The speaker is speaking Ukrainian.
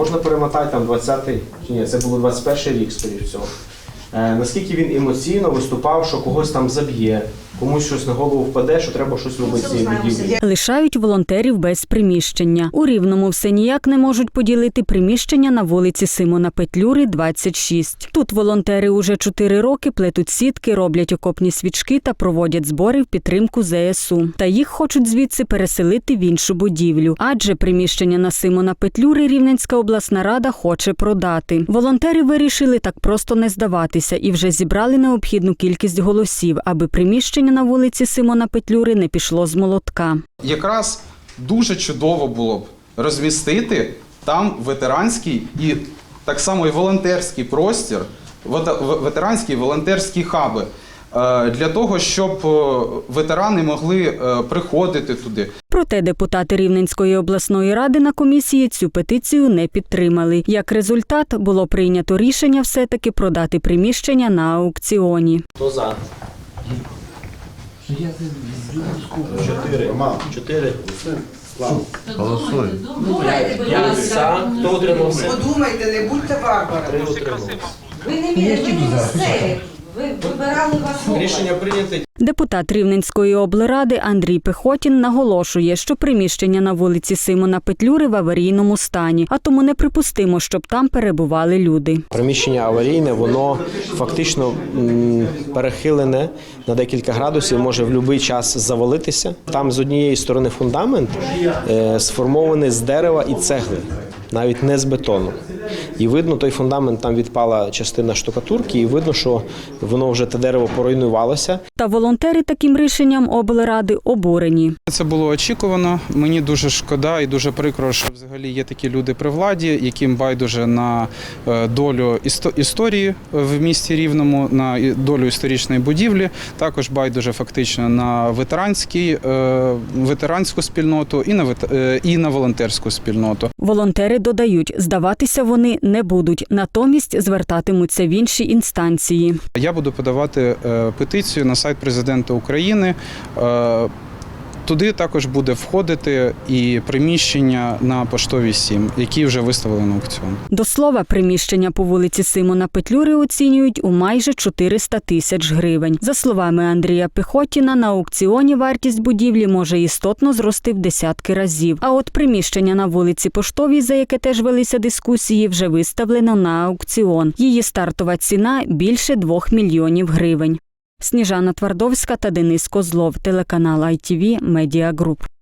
можна перемотати там 20-й, чи ні, це було 21 рік, скоріш всього. Е, наскільки він емоційно виступав, що когось там заб'є, комусь щось на голову впаде, що треба щось робити з цією будівлею. Лишають волонтерів без приміщення. У Рівному все ніяк не можуть поділити приміщення на вулиці Симона Петлюри, 26. Тут волонтери уже чотири роки плетуть сітки, роблять окопні свічки та проводять збори в підтримку ЗСУ. Та їх хочуть звідси переселити в іншу будівлю, адже приміщення на Симона Петлюри Рівненська обласна рада хоче продати. Волонтери вирішили так просто не здаватися і вже зібрали необхідну кількість голосів, аби приміщення на вулиці Симона Петлюри не пішло з молотка. Якраз дуже чудово було б розмістити там ветеранський і так само і волонтерський простір, ветеранські і волонтерські хаби. е, Для того, щоб е, ветерани могли е, приходити туди, Проте депутати Рівненської обласної ради на комісії цю петицію не підтримали. Як результат, було прийнято рішення все-таки продати приміщення на аукціоні. Хто за? Чотири. Чотири. Голосуй. Я за. Хто утримався? Подумайте, не будьте варварами. Три. Ви не міряли, ви не місцеві. Ви вибирали вас. Рішення прийнято. Депутат Рівненської облради Андрій Пехотін наголошує, що приміщення на вулиці Симона Петлюри в аварійному стані, а тому неприпустимо, щоб там перебували люди. Приміщення аварійне, воно фактично перехилене на декілька градусів, може в будь-який час завалитися. Там з однієї сторони фундамент е, сформований з дерева і цегли, навіть не з бетону. І видно, той фундамент там відпала частина штукатурки, і видно, що воно вже те дерево поруйнувалося. Та волонтери таким рішенням облради обурені. Це було очікувано. Мені дуже шкода і дуже прикро, що взагалі є такі люди при владі, яким байдуже на е, долю істо- історії в місті Рівному, на і- долю історичної будівлі. Також байдуже фактично на ветеранський, е, ветеранську спільноту і на вет- е, і на волонтерську спільноту. Волонтери додають, здаватися вони не будуть, натомість звертатимуться в інші інстанції. Я буду подавати е, петицію на сайт президента України. Туди також буде входити і приміщення на поштовій 7, які вже виставили на аукціон. До слова, приміщення по вулиці Симона Петлюри оцінюють у майже 400 тисяч гривень. За словами Андрія Пехотіна, на аукціоні вартість будівлі може істотно зрости в десятки разів. А от приміщення на вулиці Поштовій, за яке теж велися дискусії, вже виставлено на аукціон. Її стартова ціна більше 2 мільйонів гривень. Сніжана Твардовська та Денис Козлов, телеканал ITV Media Group.